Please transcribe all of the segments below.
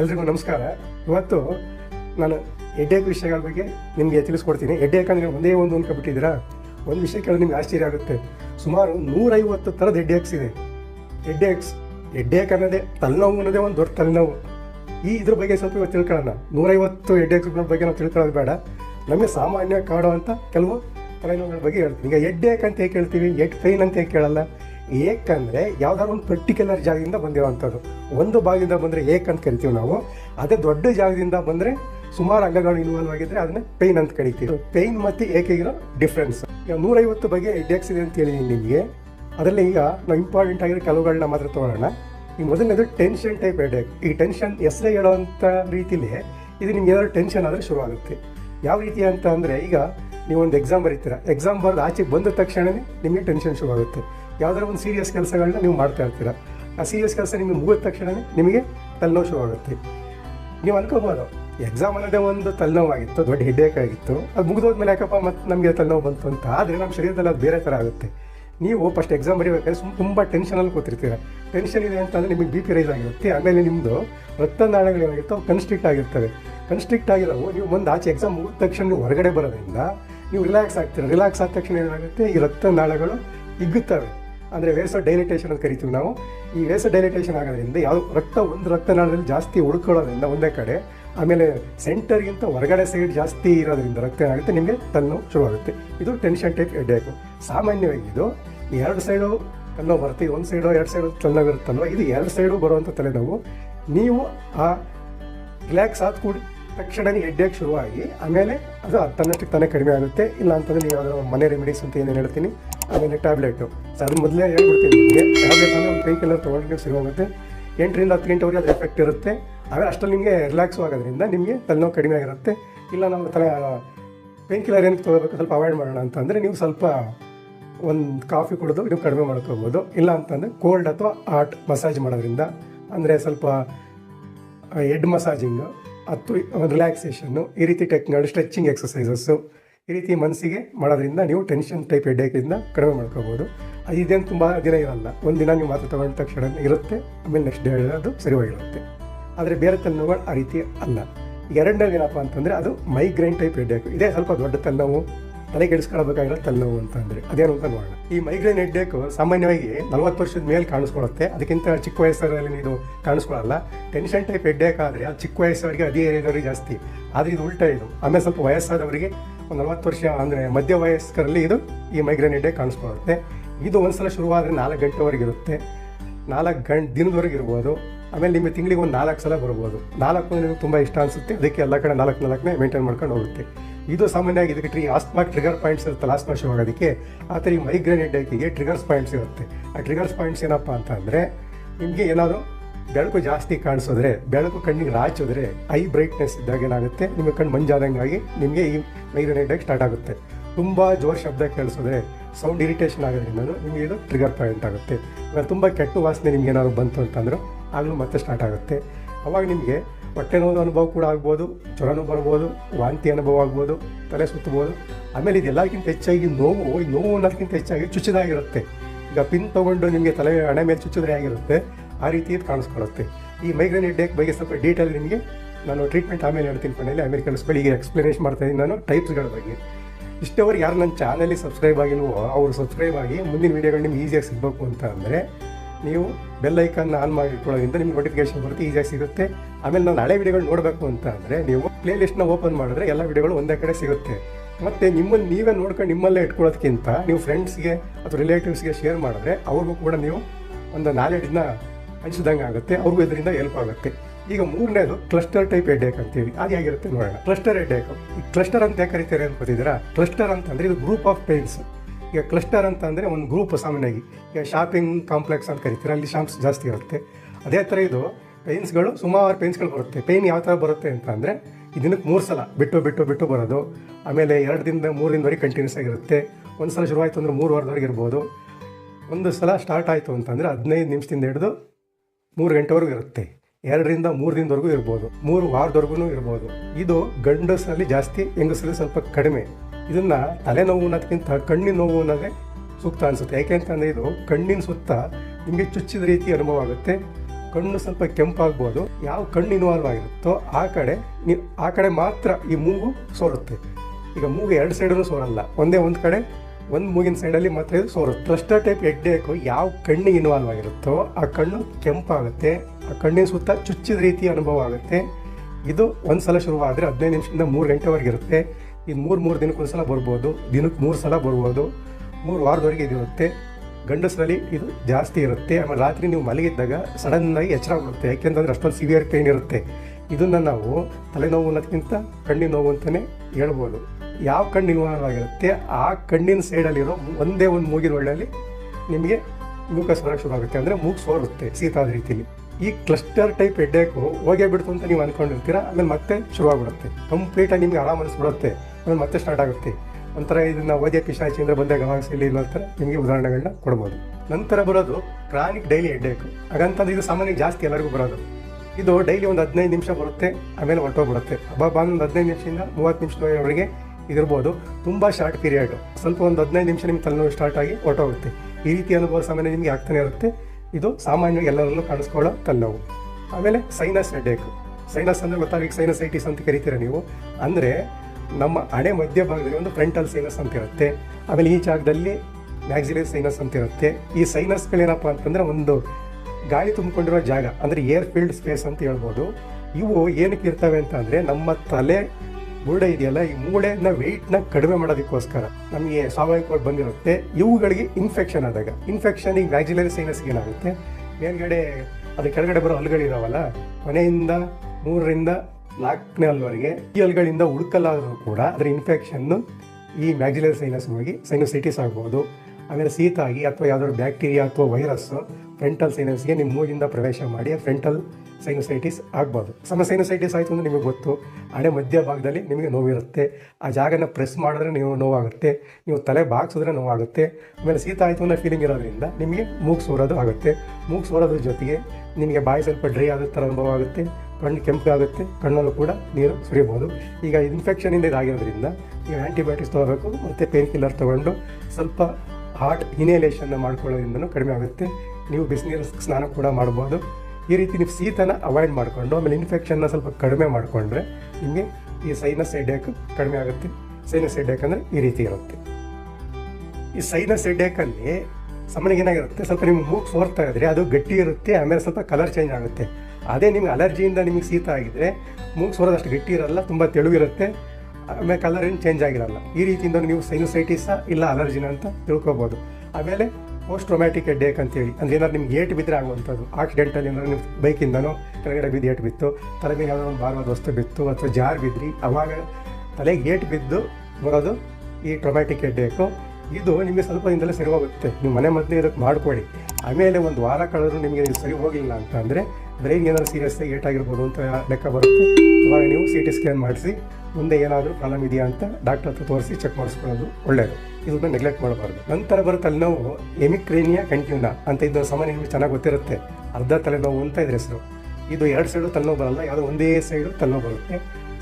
ಎಲ್ರಿಗೂ ನಮಸ್ಕಾರ. ಇವತ್ತು ನಾನು ಎಡ್ಡೇಕ್ ವಿಷಯಗಳ ಬಗ್ಗೆ ನಿಮಗೆ ತಿಳಿಸ್ಕೊಡ್ತೀನಿ. ಎಡ್ಡೇಕ್ ಅಂದರೆ ಒಂದೇ ಒಂದು ಅಂದ್ಕೊಂಡ್ಬಿಟ್ಟಿದ್ದೀರಾ ಒಂದು ವಿಷಯ ಕೇಳಿದ್ರೆ ನಿಮ್ಗೆ ಆಶ್ಚರ್ಯ ಆಗುತ್ತೆ. ಸುಮಾರು ನೂರೈವತ್ತು ಥರದ ಹೆಡ್ಡೇಕ್ಸ್ ಇದೆ. ಹೆಡ್ಡೇಕ್ಸ್, ಹೆಡ್ಡೇಕ್ ಅನ್ನೋದೇ ತಲೆನೋವು ಅನ್ನೋದೇ ಒಂದು ದೊಡ್ಡ ತಲೆನೋವು. ಈ ಇದ್ರ ಬಗ್ಗೆ ಸ್ವಲ್ಪ ಇವತ್ತು ತಿಳ್ಕೊಳ್ಳೋಣ. ನೂರೈವತ್ತು ಹೆಡ್ಡೇಕ್ಸ್ಗಳ ಬಗ್ಗೆ ನಾವು ತಿಳ್ಕೊಳ್ಳೋದು ಬೇಡ. ನಮಗೆ ಸಾಮಾನ್ಯ ಕಾಡುವಂಥ ಕೆಲವು ತಲೆನೋವುಗಳ ಬಗ್ಗೆ ಹೇಳ್ತೀನಿ. ಈಗ ಎಡ್ಡೇಕ್ ಅಂತ ಹೇಗೆ ಹೇಳ್ತೀವಿ ಎಡ್ ಪೈನ್ ಅಂತ ಹೇಗೆ ಕೇಳಲ್ಲ? ಏಕಂದರೆ ಯಾವ್ದಾದ್ರು ಒಂದು ಪರ್ಟಿಕ್ಯುಲರ್ ಜಾಗದಿಂದ ಬಂದಿರೋವಂಥದ್ದು. ಒಂದು ಭಾಗದಿಂದ ಬಂದರೆ ಏಕ್ ಅಂತ ಕರಿತೀವಿ ನಾವು. ಅದೇ ದೊಡ್ಡ ಜಾಗದಿಂದ ಬಂದರೆ ಸುಮಾರು ಅಂಗಗಳು ಇನ್ವಾಲ್ವ್ ಆಗಿದ್ರೆ ಅದನ್ನ ಪೈನ್ ಅಂತ ಕರಿತೀವಿ. ಪೈನ್ ಮತ್ತು ಏಕೆಗಿರೋ ಡಿಫ್ರೆನ್ಸ್ ಈಗ ನೂರೈವತ್ತು ಬಗೆ ಹೆಡ್ಡೇಕ್ಸ್ ಇದೆ ಅಂತ ಹೇಳಿದ್ದೀನಿ ನಿಮಗೆ. ಅದರಲ್ಲಿ ಈಗ ನಾವು ಇಂಪಾರ್ಟೆಂಟ್ ಆಗಿರೋ ಕೆಲವುಗಳನ್ನ ಮಾತ್ರ ತೊಗೊಳ್ಳೋಣ ಈ ಮೊದಲನೇದು ಟೆನ್ಷನ್ ಟೈಪ್ ಹೆಡ್ಡೇಕ್ ಈ ಟೆನ್ಷನ್ ಹೆಸರೇ ಹೇಳೋವಂಥ ರೀತಿಲಿ ಇದು ನಿಮ್ಗೆ ಏನಾದ್ರು ಟೆನ್ಷನ್ ಆದರೆ ಶುರುವಾಗುತ್ತೆ ಯಾವ ರೀತಿ ಅಂತ ಅಂದರೆ ಈಗ ನೀವು ಒಂದು ಎಕ್ಸಾಮ್ ಬರೀತೀರ. ಎಕ್ಸಾಮ್ ಬರೆದು ಆಚೆಗೆ ಬಂದ ತಕ್ಷಣವೇ ನಿಮಗೆ ಟೆನ್ಷನ್ ಶುರುವಾಗುತ್ತೆ ಯಾವ್ದಾದ್ರು ಒಂದು ಸೀರಿಯಸ್ ಕೆಲಸಗಳನ್ನ ನೀವು ಮಾಡ್ತಾ ಇರ್ತೀರ. ಆ ಸೀರಿಯಸ್ ಕೆಲಸ ನಿಮಗೆ ಮುಗಿದ ತಕ್ಷಣವೇ ನಿಮಗೆ ತಲೆನೋವು ಶುರುವಾಗುತ್ತೆ ನೀವು ಅನ್ಕೋಬೋದು ಎಕ್ಸಾಮ್ ಅನ್ನೋದೇ ಒಂದು ತಲೆನೋವಾಗಿತ್ತು, ದೊಡ್ಡ ಹೆಡ್ಡೇಕ್ ಆಗಿತ್ತು. ಅದು ಮುಗಿದೋದ್ಮೇಲೆ ಯಾಕಪ್ಪ ಮತ್ತೆ ನಮಗೆ ತಲೆನೋವು ಬಂತು ಅಂತ ಆದರೆ ನಮ್ಮ ಶರೀರದಲ್ಲಿ ಅದು ಬೇರೆ ಥರ ಆಗುತ್ತೆ. ನೀವು ಫಸ್ಟ್ ಎಕ್ಸಾಮ್ ಬರೀಬೇಕಾದ್ರೆ ಸುಮ್ ತುಂಬ ಟೆನ್ಷನಲ್ಲಿ ಕೂತಿರ್ತೀರ. ಟೆನ್ಷನ್ ಇದೆ ಅಂತಂದರೆ ನಿಮಗೆ ಬಿ ಪಿ ರೈಸ್ ಆಗಿರುತ್ತೆ. ಆಮೇಲೆ ನಿಮ್ಮದು ರಕ್ತನಾಳಗಳು ಏನಾಗಿರ್ತವೆ ಕನ್ಸ್ಟ್ರಿಕ್ಟ್ ಆಗಿರ್ತವೆ. ಕನ್ಸ್ಟ್ರಿಕ್ಟ್ ಆಗಿರೋವು ನೀವು ಒಂದು ಆಚೆ ಎಕ್ಸಾಮ್ ಮುಗಿದ ತಕ್ಷಣ ನೀವು ಹೊರಗಡೆ ಬರೋದ್ರಿಂದ ನೀವು ರಿಲ್ಯಾಕ್ಸ್ ಆಗ್ತೀರ. ರಿಲ್ಯಾಕ್ಸ್ ಆದ ತಕ್ಷಣ ಏನಾಗುತ್ತೆ, ಈ ರಕ್ತನಾಳಗಳು ಹಿಗ್ಗುತ್ತವೆ. ಅಂದರೆ ವೇಸ ಡೈಲಿಟೇಷನ್ ಅಂತ ಕರಿತೀವಿ ನಾವು. ಈ ವೇಸ ಡೈಲಿಟೇಷನ್ ಆಗೋದ್ರಿಂದ ಯಾವ ರಕ್ತ, ಒಂದು ರಕ್ತನಾಳದಲ್ಲಿ ಜಾಸ್ತಿ ಉಳ್ಕೊಳ್ಳೋದ್ರಿಂದ ಒಂದೇ ಕಡೆ, ಆಮೇಲೆ ಸೆಂಟರ್ಗಿಂತ ಹೊರಗಡೆ ಸೈಡ್ ಜಾಸ್ತಿ ಇರೋದ್ರಿಂದ ರಕ್ತ ಏನಾಗುತ್ತೆ ನಿಮಗೆ ತಲೆನೋವು ಶುರುವಾಗುತ್ತೆ ಇದು ಟೆನ್ಷನ್ ಟೈಪ್ ಹೆಡ್ಡೇಕು ಸಾಮಾನ್ಯವಾಗಿ ಇದು ಎರಡು ಸೈಡು ತಲೆನೋವು ಬರುತ್ತೆ, ಒಂದು ಸೈಡು ಎರಡು ಸೈಡು ತಲೆನೋವು ಇದು ಎರಡು ಸೈಡು ಬರುವಂಥ ತಲೆನೋವು. ನೀವು ಆ ರಿಲ್ಯಾಕ್ಸ್ ಆದ ಕೂಡ ತಕ್ಷಣ ಹೆಡ್ಡೇಕ್ ಶುರುವಾಗಿ, ಆಮೇಲೆ ಅದು ತನ್ನಷ್ಟಕ್ಕೆ ತಾನೇ ಕಡಿಮೆ ಆಗುತ್ತೆ. ಇಲ್ಲ ಅಂತಂದರೆ ನೀವು ಅದರ ಮನೆ ರೆಮಿಡೀಸ್ ಅಂತ ಏನೇನು ಹೇಳ್ತೀನಿ? ಆಮೇಲೆ ಟ್ಯಾಬ್ಲೆಟು ಸೊ ಅದು ಮೊದಲೇ ಹೇಳ್ಬಿಡ್ತೀನಿ ಟ್ಯಾಬ್ಲೆಟ್ ಅಂದರೆ ಪೇನ್ ಕಿಲ್ಲರ್ ತೊಗೊಂಡ್ರೆ ಶುರು ಆಗುತ್ತೆ. ಎಂಟರಿಂದ ಹತ್ತು ಗಂಟೆವರೆಗೆ ಅದು ಎಫೆಕ್ಟ್ ಇರುತ್ತೆ. ಆಮೇಲೆ ಅಷ್ಟರಲ್ಲಿ ನಿಮಗೆ ರಿಲ್ಯಾಕ್ಸ್ ಆಗೋದ್ರಿಂದ ನಿಮಗೆ ತಲೆನೋವು ಕಡಿಮೆ ಆಗಿರುತ್ತೆ. ಇಲ್ಲ ನಾವು ತಲೆ ಪೇನ್ ಕಿಲ್ಲರ್ ಏನು ತೊಗೋಬೇಕು? ಸ್ವಲ್ಪ ಅವಾಯ್ಡ್ ಮಾಡೋಣ ಅಂತಂದರೆ ನೀವು ಸ್ವಲ್ಪ ಒಂದು ಕಾಫಿ ಕುಡಿದು ನೀವು ಕಡಿಮೆ ಮಾಡ್ಕೋಬೋದು. ಇಲ್ಲ ಅಂತಂದರೆ ಕೋಲ್ಡ್ ಅಥವಾ ಹಾಟ್ ಮಸಾಜ್ ಮಾಡೋದ್ರಿಂದ. ಅಂದರೆ ಸ್ವಲ್ಪ ಹೆಡ್ ಮಸಾಜಿಂಗು ಅಥವಾ ರಿಲ್ಯಾಕ್ಸೇಷನ್ನು ಈ ರೀತಿ ಟೆಕ್ನಾಲಜಿ ಸ್ಟ್ರೆಚಿಂಗ್ ಎಕ್ಸಸೈಸಸ್ಸು ಈ ರೀತಿ ಮನಸ್ಸಿಗೆ ಮಾಡೋದ್ರಿಂದ ನೀವು ಟೆನ್ಷನ್ ಟೈಪ್ ಹೆಡ್ಡೇಕಿಂದ ಕಡಿಮೆ ಮಾಡ್ಕೋಬೋದು. ಅದು ಇದೇನು ತುಂಬ ದಿನ ಇರಲ್ಲ. ಒಂದು ದಿನ ನೀವು ಮಾತ್ರ ತಗೊಂಡ ತಕ್ಷಣ ಇರುತ್ತೆ. ಆಮೇಲೆ ನೆಕ್ಸ್ಟ್ ಡೇ ಅದು ಸರಿವಾಗಿರುತ್ತೆ. ಆದರೆ ಬೇರೆ ತಲೆನೋವುಗಳು ಆ ರೀತಿ ಅಲ್ಲ. ಎರಡನೇ ಏನಪ್ಪ ಅಂತಂದರೆ ಅದು ಮೈಗ್ರೈನ್ ಟೈಪ್ ಹೆಡ್ಡೇಕು ಇದೇ ಸ್ವಲ್ಪ ದೊಡ್ಡ ತಲೆನೋವು ತಲೆ ಕೆಡಿಸ್ಕೊಳ್ಬೇಕಾಗಿರೋ ತಲೆನೋವು ಅಂತಂದರೆ ಅದೇನು ಅಂತ ನೋಡೋಣ. ಈ ಮೈಗ್ರೇನ್ ಹೆಡ್ಡೇಕು ಸಾಮಾನ್ಯವಾಗಿ ನಲವತ್ತು ವರ್ಷದ ಮೇಲೆ ಕಾಣಿಸ್ಕೊಳ್ಳುತ್ತೆ ಅದಕ್ಕಿಂತ ಚಿಕ್ಕ ವಯಸ್ಸರಲ್ಲಿ ಇದು ಕಾಣಿಸ್ಕೊಳ್ಳಲ್ಲ ಟೆನ್ಷನ್ ಟೈಪ್ ಹೆಡ್ಡೇಕ್ ಆದರೆ ಅದು ಚಿಕ್ಕ ವಯಸ್ಸವರಿಗೆ ಅದೇ ಏರಿಯಾದವ್ರಿಗೆ ಜಾಸ್ತಿ. ಆದರೆ ಇದು ಉಲ್ಟಾ ಇದು. ಆಮೇಲೆ ಸ್ವಲ್ಪ ವಯಸ್ಸಾದವರಿಗೆ ಒಂದು ನಲವತ್ತು ವರ್ಷ ಅಂದರೆ ಮಧ್ಯ ವಯಸ್ಕರಲ್ಲಿ ಇದು ಈ ಮೈಗ್ರೇನ್ ಹೆಡ್ಡೇಕ್ ಕಾಣಿಸ್ಕೊಳ್ಳುತ್ತೆ. ಇದು ಒಂದ್ಸಲ ಶುರುವಾದರೆ ನಾಲ್ಕು ಗಂಟೆವರೆಗೆ ಇರುತ್ತೆ. ನಾಲ್ಕು ಗಂಟೆ ದಿನದವರೆಗೆ ಇರ್ಬೋದು. ಆಮೇಲೆ ನಿಮಗೆ ತಿಂಗಳಿಗೆ ಒಂದು ನಾಲ್ಕು ಸಲ ಬರ್ಬೋದು. ನಾಲ್ಕು ನಿಮಗೆ ತುಂಬ ಇಷ್ಟ ಅನಿಸುತ್ತೆ. ಅದಕ್ಕೆ ಎಲ್ಲ ಕಡೆ ನಾಲ್ಕು ನಾಲ್ಕನೇ ಮೇಂಟೈನ್ ಮಾಡ್ಕೊಂಡು ಹೋಗುತ್ತೆ. ಇದು ಸಾಮಾನ್ಯವಾಗಿ ಇದಕ್ಕೆ ಟ್ರೀ ಆಸ್ಮಾ ಟ್ರಿಗರ್ ಪಾಯಿಂಟ್ಸ್ ಇರುತ್ತೆ ಆಸ್ಮಾ ಶುರು ಆಗೋದಕ್ಕೆ, ಆ ಥರ ಈ ಮೈಗ್ರೇನ್ ಟ್ರಿಗರ್ಸ್ ಪಾಯಿಂಟ್ಸ್ ಇರುತ್ತೆ. ಆ ಟ್ರಿಗರ್ಸ್ ಪಾಯಿಂಟ್ಸ್ ಏನಪ್ಪ ಅಂತ ಅಂದರೆ, ನಿಮಗೆ ಏನಾದರೂ ಬೆಳಕು ಜಾಸ್ತಿ ಕಾಣಿಸಿದ್ರೆ, ಬೆಳಕು ಕಣ್ಣಿಗೆ ರಾಚಿದ್ರೆ ಐ ಬ್ರೈಟ್ನೆಸ್ ಇದ್ದಾಗ ಏನಾಗುತ್ತೆ? ನಿಮಗೆ ಕಣ್ಣು ಮಂಜಾದಂಗಾಗಿ ನಿಮಗೆ ಈ ಮೈಗ್ರೇನ್ ಹೆಡ್ಡಾಗಿ ಸ್ಟಾರ್ಟ್ ಆಗುತ್ತೆ. ತುಂಬ ಜೋರು ಶಬ್ದ ಕೇಳಿಸಿದ್ರೆ ಸೌಂಡ್ ಇರಿಟೇಷನ್ ಆಗೋದ್ರಿಂದ ನಿಮಗೆ ಇದು ಟ್ರಿಗರ್ ಪಾಯಿಂಟ್ ಆಗುತ್ತೆ. ಇವಾಗ ತುಂಬ ಕೆಟ್ಟ ವಾಸನೆ ನಿಮ್ಗೆ ಏನಾದ್ರು ಬಂತು ಅಂತಂದ್ರೆ, ಆಗಲೂ ಮತ್ತೆ ಸ್ಟಾರ್ಟ್ ಆಗುತ್ತೆ. ಅವಾಗ ನಿಮಗೆ ಹೊಟ್ಟೆ ನೋವು ಅನುಭವ ಕೂಡ ಆಗ್ಬೋದು ಜ್ವರನೂ ಬರ್ಬೋದು, ವಾಂತಿ ಅನುಭವ ಆಗ್ಬೋದು, ತಲೆ ಸುತ್ತಬೋದು. ಆಮೇಲೆ ಇದೆಲ್ಲಕ್ಕಿಂತ ಹೆಚ್ಚಾಗಿ ನೋವು, ಈ ನೋವು ಅನ್ನೋದಕ್ಕಿಂತ ಹೆಚ್ಚಾಗಿ ಚುಚ್ಚದಾಗಿರುತ್ತೆ. ಈಗ ಪಿನ್ ತೊಗೊಂಡು ನಿಮಗೆ ತಲೆ ಹಣೆ ಮೇಲೆ ಚುಚ್ಚಿದ್ರೆ ಆಗಿರುತ್ತೆ ಆ ರೀತಿ ಕಾಣಿಸ್ಕೊಳ್ಳುತ್ತೆ. ಈ ಮೈಗ್ರೇನ್ ಹೆಡ್ಡೇಕ್ ಬಗ್ಗೆ ಸ್ವಲ್ಪ ಡೀಟೇಲ್ ನಿಮಗೆ ನಾನು ಟ್ರೀಟ್ಮೆಂಟ್ ಆಮೇಲೆ ಹೇಳ್ತೀನಿ ಕೊನೆಯಲ್ಲಿ ಅಮೆರಿಕನ್ಸ್ ಈಗ ಎಕ್ಸ್ಪ್ಲನೇಷನ್ ಮಾಡ್ತಾ ಇದ್ದೀನಿ ನಾನು ಟೈಪ್ಸ್ಗಳ ಬಗ್ಗೆ. ಇಷ್ಟವರೆಗೆ ಯಾರು ನನ್ನ ಚಾನಲಿಗೆ ಸಬ್ಸ್ಕ್ರೈಬ್ ಆಗಿಲ್ವೋ ಅವರು ಸಬ್ಸ್ಕ್ರೈಬ್ ಆಗಿ ಮುಂದಿನ ವೀಡಿಯೋಗಳು ನಿಮ್ಗೆ ಈಸಿಯಾಗಿ ಸಿಗಬೇಕು ಅಂತ ಅಂದರೆ ನೀವು ಬೆಲ್ ಐಕನ್ ಆನ್ ಮಾಡಿ ಇಟ್ಕೊಳ್ಳೋದ್ರಿಂದ ನಿಮ್ಗೆ ನೋಟಿಫಿಕೇಶನ್ ಬರುತ್ತೆ ಈಸಿಯಾಗಿ ಸಿಗುತ್ತೆ. ಆಮೇಲೆ ನಾನು ಹಳೆ ವೀಡಿಯೋಗಳು ನೋಡಬೇಕು ಅಂತ ಅಂದರೆ ನೀವು ಪ್ಲೇ ಲಿಸ್ಟ್ನ ಓಪನ್ ಮಾಡಿದ್ರೆ ಎಲ್ಲ ವೀಡಿಯೋಗಳು ಒಂದೇ ಕಡೆ ಸಿಗುತ್ತೆ. ಮತ್ತು ನಿಮ್ಮನ್ನು ನೀವೇ ನೋಡ್ಕೊಂಡು ನಿಮ್ಮಲ್ಲೇ ಇಟ್ಕೊಳ್ಳೋದಕ್ಕಿಂತ ನೀವು ಫ್ರೆಂಡ್ಸ್ಗೆ ಅಥವಾ ರಿಲೇಟಿವ್ಸ್ಗೆ ಶೇರ್ ಮಾಡಿದ್ರೆ ಅವ್ರಿಗೂ ಕೂಡ ನೀವು ಒಂದು ನಾಲೆಡ್ಜ್ನ ಹಂಚಿದಂಗೆ ಆಗುತ್ತೆ, ಅವ್ರಿಗೂ ಇದರಿಂದ ಹೆಲ್ಪ್ ಆಗುತ್ತೆ. ಈಗ ಮೂರನೇದು ಕ್ಲಸ್ಟರ್ ಟೈಪ್ ಹೆಡ್ಡೇಕ್ ಅಂತೀವಿ. ಅದು ಹೇಗಿರುತ್ತೆ ನೋಡೋಣ. ಕ್ಲಸ್ಟರ್ ಹೆಡ್ಡೇಕ್ ಈ ಕ್ಲಸ್ಟರ್ ಅಂತ ಯಾಕೆ ಕರಿತಾರೆ ಅನ್ಕೋತಿದ್ದೀರಾ ಕ್ಲಸ್ಟರ್ ಅಂತಂದರೆ ಇದು ಗ್ರೂಪ್ ಆಫ್ ಪೇನ್ಸ್ ಈಗ ಕ್ಲಸ್ಟರ್ ಅಂತ ಅಂದರೆ ಒಂದು ಗ್ರೂಪ್ ಸಾಮಾನ್ಯವಾಗಿ. ಈಗ ಶಾಪಿಂಗ್ ಕಾಂಪ್ಲೆಕ್ಸ್ ಅಂತ ಕರಿತಾರೆ, ಅಲ್ಲಿ ಶಾಪ್ಸ್ ಜಾಸ್ತಿ ಇರುತ್ತೆ. ಅದೇ ಥರ ಇದು ಪೇನ್ಸ್ಗಳು ಸುಮಾರು ಪೇನ್ಸ್ಗಳು ಬರುತ್ತೆ. ಪೇನ್ ಯಾವ ಥರ ಬರುತ್ತೆ ಅಂತ ಅಂದರೆ ದಿನಕ್ಕೆ ಮೂರು ಸಲ ಬಿಟ್ಟು ಬಿಟ್ಟು ಬಿಟ್ಟು ಬರೋದು. ಆಮೇಲೆ ಎರಡು ದಿನದ ಮೂರು ದಿನದವರೆಗೆ ಕಂಟಿನ್ಯೂಸ್ ಆಗಿರುತ್ತೆ ಒಂದು ಸಲ ಶುರುವಾಯಿತು ಅಂದರೆ ಮೂರು ವಾರದವರೆಗೆ ಇರ್ಬೋದು. ಒಂದು ಸಲ ಸ್ಟಾರ್ಟ್ ಆಯಿತು ಅಂತಂದರೆ ಹದಿನೈದು ನಿಮಿಷದಿಂದ ಹಿಡಿದು ಮೂರು ಗಂಟೆವರೆಗೂ ಇರುತ್ತೆ. ಎರಡರಿಂದ ಮೂರು ದಿನದವರೆಗೂ ಇರ್ಬೋದು. ಮೂರು ವಾರದವರೆಗೂ ಇರ್ಬೋದು. ಇದು ಗಂಡಸರಲ್ಲಿ ಜಾಸ್ತಿ ಹೆಂಗಸರಲ್ಲಿ ಸ್ವಲ್ಪ ಕಡಿಮೆ. ಇದನ್ನು ತಲೆನೋವು ಅನ್ನೋದಕ್ಕಿಂತ ಕಣ್ಣಿನ ನೋವು ಅನ್ನೋದೇ ಸೂಕ್ತ ಅನಿಸುತ್ತೆ. ಯಾಕೆ ಅಂತಂದರೆ ಇದು ಕಣ್ಣಿನ ಸುತ್ತ ನಿಮಗೆ ಚುಚ್ಚಿದ ರೀತಿ ಅನುಭವ ಆಗುತ್ತೆ. ಕಣ್ಣು ಸ್ವಲ್ಪ ಕೆಂಪಾಗ್ಬೋದು. ಯಾವ ಕಣ್ಣು ಇನ್ವಾಲ್ವ್ ಆಗಿರುತ್ತೋ ಆ ಕಡೆ ಆ ಕಡೆ ಮಾತ್ರ ಈ ಮೂಗು ಸೋರುತ್ತೆ. ಈಗ ಮೂಗು ಎರಡು ಸೈಡೂ ಸೋರಲ್ಲ ಒಂದೇ ಒಂದು ಕಡೆ ಒಂದು ಮೂಗಿನ ಸೈಡಲ್ಲಿ ಮಾತ್ರ ಇದು ಅವರು ಟ್ರಸ್ಟರ್ ಟೈಪ್ ಹೆಡ್ಡೇಕು ಯಾವ ಕಣ್ಣಿಗೆ ಇನ್ವಾಲ್ವ್ ಆಗಿರುತ್ತೋ ಆ ಕಣ್ಣು ಕೆಂಪಾಗುತ್ತೆ. ಆ ಕಣ್ಣಿನ ಸುತ್ತ ಚುಚ್ಚಿದ ರೀತಿ ಅನುಭವ ಆಗುತ್ತೆ. ಇದು ಒಂದು ಸಲ ಶುರುವಾದರೆ ಹದಿನೈದು ನಿಮಿಷದಿಂದ ಮೂರು ಗಂಟೆವರೆಗೆ ಇರುತ್ತೆ. ಇದು ಮೂರು ಮೂರು ದಿನಕ್ಕೊಂದು ಸಲ ಬರ್ಬೋದು. ದಿನಕ್ಕೆ ಮೂರು ಸಲ ಬರ್ಬೋದು. ಮೂರು ವಾರದವರೆಗೆ ಇದಿರುತ್ತೆ ಗಂಡಸರಲ್ಲಿ ಇದು ಜಾಸ್ತಿ ಇರುತ್ತೆ. ಆಮೇಲೆ ರಾತ್ರಿ ನೀವು ಮಲಗಿದ್ದಾಗ ಸಡನ್ನಾಗಿ ಎಚ್ಚರ ಆಗುತ್ತೆ ಯಾಕೆಂತಂದ್ರೆ ಅಷ್ಟೊಂದು ಸಿವಿಯರ್ ಪೇನ್ ಇರುತ್ತೆ. ಇದನ್ನು ನಾವು ತಲೆನೋವು ಅನ್ನೋದಕ್ಕಿಂತ ಕಣ್ಣಿನ ನೋವು ಅಂತಲೇ ಹೇಳ್ಬೋದು. ಯಾವ ಕಣ್ಣು ಇನ್ವಾಲ್ವ್ ಆಗಿರುತ್ತೆ ಆ ಕಣ್ಣಿನ ಸೈಡಲ್ಲಿರೋ ಒಂದೇ ಒಂದು ಮೂಗಿನ ಒಳ್ಳೆಯಲ್ಲಿ ನಿಮಗೆ ಮೂಕ ಬರೋಕ್ಕೆ ಶುರು ಆಗುತ್ತೆ. ಅಂದರೆ ಮೂಗು ಸೋರುತ್ತೆ ಸೀತಾದ ರೀತಿಯಲ್ಲಿ. ಈ ಕ್ಲಸ್ಟರ್ ಟೈಪ್ ಹೆಡ್ಡೇಕು ಹೋಗೇ ಬಿಡ್ತು ಅಂತ ನೀವು ಅಂದ್ಕೊಂಡಿರ್ತೀರ ಆಮೇಲೆ ಮತ್ತೆ ಶುರುವಾಗಿಬಿಡುತ್ತೆ ಕಂಪ್ಲೀಟಾಗಿ ನಿಮಗೆ ಆರಾಮ ಅನಿಸ್ಬಿಡುತ್ತೆ ಆಮೇಲೆ ಮತ್ತೆ ಸ್ಟಾರ್ಟ್ ಆಗುತ್ತೆ. ಒಂಥರ ಇದನ್ನ ಓದಿಯ ಪಿಶಾಚಿ ಅಂದ್ರೆ ಬಂದಾಗ ಗಮನಿಸಲಿ ಇಲ್ಲ ಅಂತ ನಿಮಗೆ ಉದಾಹರಣೆಗಳನ್ನ ಕೊಡ್ಬೋದು. ನಂತರ ಬರೋದು ಕ್ರಾನಿಕ್ ಡೈಲಿ ಹೆಡ್ಡೇಕು ಹಾಗಂತಂದ್ರೆ ಇದು ಸಾಮಾನ್ಯ ಜಾಸ್ತಿ ಎಲ್ಲರಿಗೂ ಬರೋದು. ಇದು ಡೈಲಿ ಒಂದು ಹದಿನೈದು ನಿಮಿಷ ಬರುತ್ತೆ, ಆಮೇಲೆ ಹೊರಟೋಗ್ಬಿಡುತ್ತೆ. ಹಬ್ಬ ಒಂದು ಹದಿನೈದು ನಿಮಿಷದಿಂದ ಮೂವತ್ತು ನಿಮಿಷದವರೆಗೆ ಇದಿರ್ಬೋದು ತುಂಬ ಶಾರ್ಟ್ ಪೀರಿಯಡು ಸ್ವಲ್ಪ ಒಂದು ಹದಿನೈದು ನಿಮಿಷ ನಿಮ್ಮ ತಲೆನೋವು ಸ್ಟಾರ್ಟ್ ಆಗಿ ಹೊರಟೋಗುತ್ತೆ. ಈ ರೀತಿ ಅನುಭವ ಸಾಮಾನ್ಯ ನಿಮಗೆ ಆಗ್ತಾನೆ ಇರುತ್ತೆ. ಇದು ಸಾಮಾನ್ಯವಾಗಿ ಎಲ್ಲರಲ್ಲೂ ಕಾಣಿಸ್ಕೊಳ್ಳೋ ತಲೆನೋವು. ಆಮೇಲೆ ಸೈನಸ್ ಹೆಡ್ಡೇಕು ಸೈನಸ್ ಅಂದರೆ ಗೊತ್ತಾಗ ಸೈನಸೈಟಿಸ್ ಅಂತ ಕರಿತೀರ ನೀವು. ಅಂದರೆ ನಮ್ಮ ಹಣೆ ಮಧ್ಯಭಾಗದಲ್ಲಿ ಒಂದು ಫ್ರಂಟಲ್ ಸೈನಸ್ ಅಂತ ಇರುತ್ತೆ. ಆಮೇಲೆ ಈ ಜಾಗದಲ್ಲಿ ಮ್ಯಾಕ್ಸಿಲರಿ ಸೈನಸ್ ಅಂತ ಇರುತ್ತೆ. ಈ ಸೈನಸ್ಗಳೇನಪ್ಪ ಅಂತಂದರೆ ಒಂದು ಗಾಳಿ ತುಂಬಿಕೊಂಡಿರೋ ಜಾಗ, ಅಂದರೆ ಏರ್ ಫೀಲ್ಡ್ ಸ್ಪೇಸ್ ಅಂತ ಹೇಳ್ಬೋದು. ಇವು ಏನಕ್ಕೆ ಇರ್ತವೆ ಅಂತ ನಮ್ಮ ತಲೆ ಮೂಳೆ ಇದೆಯಲ್ಲ, ಈ ಮೂಳೆನ ವೆಯ್ಟ್ನ ಕಡಿಮೆ ಮಾಡೋದಕ್ಕೋಸ್ಕರ ನಮಗೆ ಸ್ವಾಭಾವಿಕವಾಗಿ ಬಂದಿರುತ್ತೆ. ಇವುಗಳಿಗೆ ಇನ್ಫೆಕ್ಷನ್ ಆದಾಗ ಇನ್ಫೆಕ್ಷನ್ ಈಗ ವ್ಯಾಜಿಲರಿ ಸೈನಸ್ ಏನಾಗುತ್ತೆ? ಮೇಲ್ಗಡೆ ಅದ್ರ ಕೆಳಗಡೆ ಬರೋ ಹಲ್ಗಳಿದಾವಲ್ಲ ಕೊನೆಯಿಂದ ಮೂರರಿಂದ ನಾಲ್ಕನೇ ಹಲ್ವರೆಗೆ ಈ ಹಲ್ಗಳಿಂದ ಹುಡುಕಲಾದರೂ ಕೂಡ ಅದರ ಇನ್ಫೆಕ್ಷನ್ನು ಈ ಮ್ಯಾಗ್ಜಿಲರಿ ಸೈನಸ್ ಹೋಗಿ ಸೈನೋಸೈಟಿಸ್ ಆಗ್ಬೋದು. ಆಮೇಲೆ ಸೀತಾಗಿ ಅಥವಾ ಯಾವ್ದಾದ್ರು ಬ್ಯಾಕ್ಟೀರಿಯಾ ಅಥವಾ ವೈರಸ್ ಫ್ರಂಟಲ್ ಸೈನಸ್ಗೆ ನಿಮ್ಮ ಮೂಗಿಂದ ಪ್ರವೇಶ ಮಾಡಿ ಫ್ರಂಟಲ್ ಸೈನಸೈಟಿಸ್ ಆಗ್ಬೋದು. ಸಮ ಸೈನೋಸೈಟಿಸ್ ಆಯಿತು ಅಂದರೆ ನಿಮಗೆ ಗೊತ್ತು, ಹಣೆ ಮಧ್ಯಭಾಗದಲ್ಲಿ ನಿಮಗೆ ನೋವಿರುತ್ತೆ. ಆ ಜಾಗನ ಪ್ರೆಸ್ ಮಾಡಿದ್ರೆ ನೀವು ನೋವಾಗುತ್ತೆ. ನೀವು ತಲೆ ಬಾಗಿಸಿದ್ರೆ ನೋವಾಗುತ್ತೆ. ಆಮೇಲೆ ಶೀತ ಆಯಿತು ಅನ್ನೋ ಫೀಲಿಂಗ್ ಇರೋದ್ರಿಂದ ನಿಮಗೆ ಮೂಗು ಸೋರೋದು ಆಗುತ್ತೆ. ಮೂಗು ಸೋರೋದ್ರ ಜೊತೆಗೆ ನಿಮಗೆ ಬಾಯಿ ಸ್ವಲ್ಪ ಡ್ರೈ ಆಗೋ ಥರ ಅನುಭವ ಆಗುತ್ತೆ. ಕಣ್ಣು ಕೆಂಪಾಗುತ್ತೆ ಕಣ್ಣಲ್ಲೂ ಕೂಡ ನೀರು ಸುರಿಬೋದು. ಈಗ ಇನ್ಫೆಕ್ಷನಿಂದ ಇದಾಗಿರೋದ್ರಿಂದ ನೀವು ಆ್ಯಂಟಿಬಯೋಟಿಕ್ಸ್ ತೊಗೋಬೇಕು ಮತ್ತು ಪೇನ್ ಕಿಲ್ಲರ್ ತೊಗೊಂಡು ಸ್ವಲ್ಪ ಹಾರ್ಟ್ ಇನೇಲೇಷನ್ನ ಮಾಡ್ಕೊಳ್ಳೋದ್ರಿಂದನೂ ಕಡಿಮೆ ಆಗುತ್ತೆ. ನೀವು ಬಿಸಿನೀರು ಸ್ನಾನ ಕೂಡ ಮಾಡ್ಬೋದು. ಈ ರೀತಿ ನೀವು ಶೀತನ ಅವಾಯ್ಡ್ ಮಾಡಿಕೊಂಡು, ಆಮೇಲೆ ಇನ್ಫೆಕ್ಷನ್ನ ಸ್ವಲ್ಪ ಕಡಿಮೆ ಮಾಡಿಕೊಂಡ್ರೆ ನಿಮಗೆ ಈ ಸೈನಸ್ ಹೆಡ್ಡೇಕ್ ಕಡಿಮೆ ಆಗುತ್ತೆ. ಸೈನಸ್ ಹೆಡ್ಡೇಕ್ ಅಂದರೆ ಈ ರೀತಿ ಇರುತ್ತೆ. ಈ ಸೈನಸ್ ಹೆಡ್ಡೇಕಲ್ಲಿ ಸಾಮಾನ್ಯ ಏನಾಗಿರುತ್ತೆ, ಸ್ವಲ್ಪ ನಿಮ್ಗೆ ಮೂಗು ಸೋರ್ತಾ ಇದ್ರೆ ಅದು ಗಟ್ಟಿ ಇರುತ್ತೆ, ಆಮೇಲೆ ಸ್ವಲ್ಪ ಕಲರ್ ಚೇಂಜ್ ಆಗುತ್ತೆ. ಅದೇ ನಿಮ್ಗೆ ಅಲರ್ಜಿಯಿಂದ ನಿಮಗೆ ಶೀತ ಆಗಿದ್ರೆ ಮೂಗು ಸೋರೋದಷ್ಟು ಗಟ್ಟಿ ಇರಲ್ಲ, ತುಂಬ ತೆಳುವಿರುತ್ತೆ ಆಮೇಲೆ ಕಲರ್ ಏನು ಚೇಂಜ್ ಆಗಿರಲ್ಲ. ಈ ರೀತಿಯಿಂದ ನೀವು ಸೈನಸೈಟಿಸ ಇಲ್ಲ ಅಲರ್ಜಿನ ಅಂತ ತಿಳ್ಕೊಬೋದು. ಆಮೇಲೆ ಪೋಸ್ಟ್ ಎಡ್ ಡೇಕ್ ಅಂತೇಳಿ. ಅಂದ್ರೆ ಏನಾದ್ರು ನಿಮ್ಗೆ ಏಟು ಬಿದ್ದರೆ ಆಗುವಂಥದ್ದು. ಆಕ್ಸಿಡೆಂಟಲ್ಲಿ ಏನಾದ್ರು ನೀವು ಬೈಕಿಂದನೋ, ಕೆಳಗಡೆ ಬಿದ್ದು ಏಟು ಬಿತ್ತು, ತಲೆ ಮೇಲೆ ಯಾವುದೋ ಒಂದು ಭಾರವಾದ ವಸ್ತು ಬಿತ್ತು, ಅಥವಾ ಜಾರ್ ಬಿದ್ರಿ, ಅವಾಗ ತಲೆಗೆ ಏಟು ಬಿದ್ದು ಬರೋದು ಈ ಟ್ರೊಮ್ಯಾಟಿಕ್ ಡೇಕು ಇದು ನಿಮಗೆ ಸ್ವಲ್ಪ ದಿನದಲ್ಲೇ ಸರಿ ಹೋಗುತ್ತೆ. ನೀವು ಮನೆ ಮದ್ದೇ ಇದಕ್ಕೆ ಮಾಡ್ಕೊಳ್ಳಿ. ಆಮೇಲೆ ಒಂದು ವಾರ ಕಳೆದ್ರೂ ನಿಮಗೆ ಸರಿ ಹೋಗಿಲ್ಲ ಅಂತ ಅಂದರೆ ಬ್ರೈನ್ ಏನಾದ್ರು ಸೀರಿಯಸ್ ಏಟ್ ಆಗಿರ್ಬೋದು ಅಂತ ಲೆಕ್ಕ ಬರುತ್ತೆ. ಇವಾಗ ನೀವು ಸಿ ಟಿ ಸ್ಕ್ಯಾನ್ ಮಾಡಿಸಿ, ಮುಂದೆ ಏನಾದರೂ ಪ್ರಾಬ್ಲಮ್ ಇದೆಯಾ ಅಂತ ಡಾಕ್ಟರ್ ಹತ್ರ ತೋರಿಸಿ ಚೆಕ್ ಮಾಡಿಸ್ಕೊಳ್ಳೋದು ಒಳ್ಳೆಯದು ಇದನ್ನ ನೆಗ್ಲೆಕ್ಟ್ ಮಾಡಬಾರ್ದು. ನಂತರ ಬರೋ ತಲೆನೋವು ಎಮಿಕ್ರೇನಿಯಾ ಕಂಟ್ಯೂನಾ ಅಂತ ಇದು ಸಾಮಾನ್ಯ ನಿಮಗೆ ಚೆನ್ನಾಗಿ ಗೊತ್ತಿರುತ್ತೆ. ಅರ್ಧ ತಲೆನೋವು ಅಂತ ಇದ್ರ ಹೆಸರು ಇದು ಎರಡು ಸೈಡು ತಲೆನೋವು ಬರಲ್ಲ, ಯಾವುದೋ ಒಂದೇ ಸೈಡು ತಲೆನೋವು ಬರುತ್ತೆ.